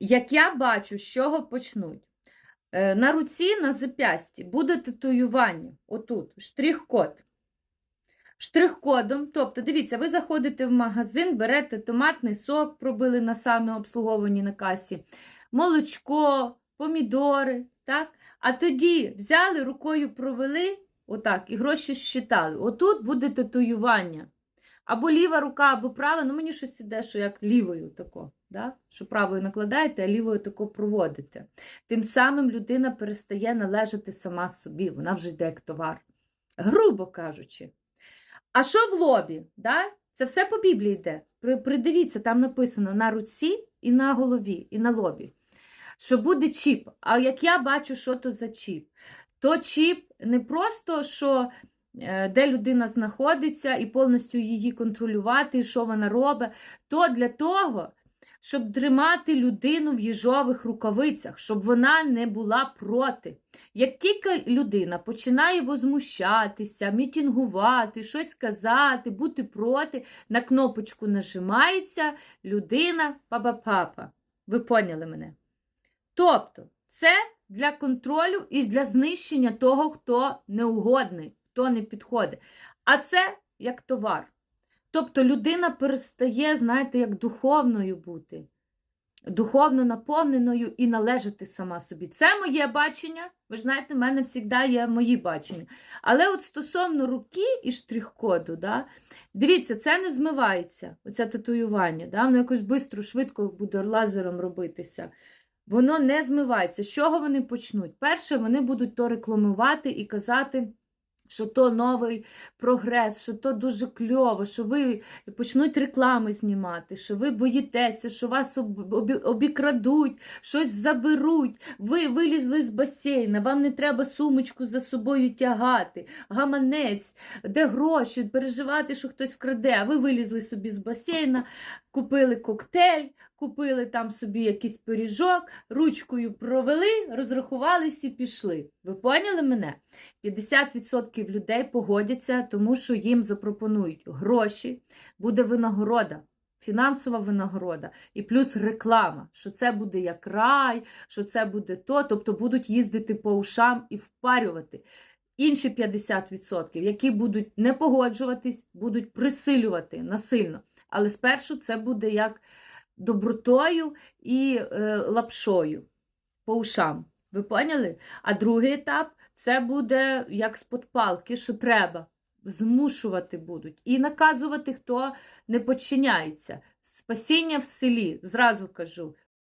Як я бачу, з чого почнуть. Е, На руці, на зап'ясті буде татуювання. Отут, штрих-код. Штрих-кодом, тобто, дивіться, ви заходите в магазин, берете томатний сок, пробили на саме обслуговуванні на касі, молочко, помідори, так? А тоді взяли, рукою провели, отак, і гроші щитали. Отут буде татуювання. Або ліва рука, або права, ну мені щось іде, що як лівою тако, да? що правою накладаєте, а лівою тако проводите. Тим самим людина перестає належати сама собі, вона вже йде як товар. Грубо кажучи. А що в лобі? Да? Це все по Біблії йде. Придивіться, там написано на руці і на голові, і на лобі. Що буде чіп. А як я бачу, що то за чіп, то чіп не просто, що де людина знаходиться, і повністю її контролювати, що вона робить, то для того, щоб тримати людину в їжових рукавицях, щоб вона не була проти. Як тільки людина починає возмущатися, мітінгувати, щось казати, бути проти, на кнопочку нажимається людина папа-папа. Ви поняли мене? Тобто, це для контролю і для знищення того, хто неугодний, хто не підходить. А це як товар. Тобто людина перестає, знаєте, як духовною бути, духовно наповненою і належати сама собі. Це моє бачення. Ви ж знаєте, в мене завжди є мої бачення. Але от стосовно руки і штрих-коду, да, дивіться, це не змивається, оце татуювання. Да, воно якось швидко, швидко буде лазером робитися. Воно не змивається. З чого вони почнуть? Перше, вони будуть то рекламувати і казати, що то новий прогрес, що то дуже кльово, що ви почнуть реклами знімати, що ви боїтеся, що вас обікрадуть, щось заберуть. Ви вилізли з басейна, вам не треба сумочку за собою тягати, гаманець, де гроші, переживати, що хтось вкраде. А ви вилізли собі з басейна, купили коктейль, купили там собі якийсь пиріжок, ручкою провели, розрахувались і пішли. Ви поняли мене? 50% людей погодяться, тому що їм запропонують гроші, буде винагорода. Фінансова винагорода і плюс реклама, що це буде як рай, що це буде то, тобто будуть їздити по ушам і впарювати. Інші 50%, які будуть не погоджуватись, будуть присилювати насильно. Але спершу це буде як добротою і е, лапшою по ушам. Ви поняли? А другий етап це буде як з-под палки, що треба. Змушувати будуть і наказувати, хто не подчиняється. Спасіння в селі, зразу кажу.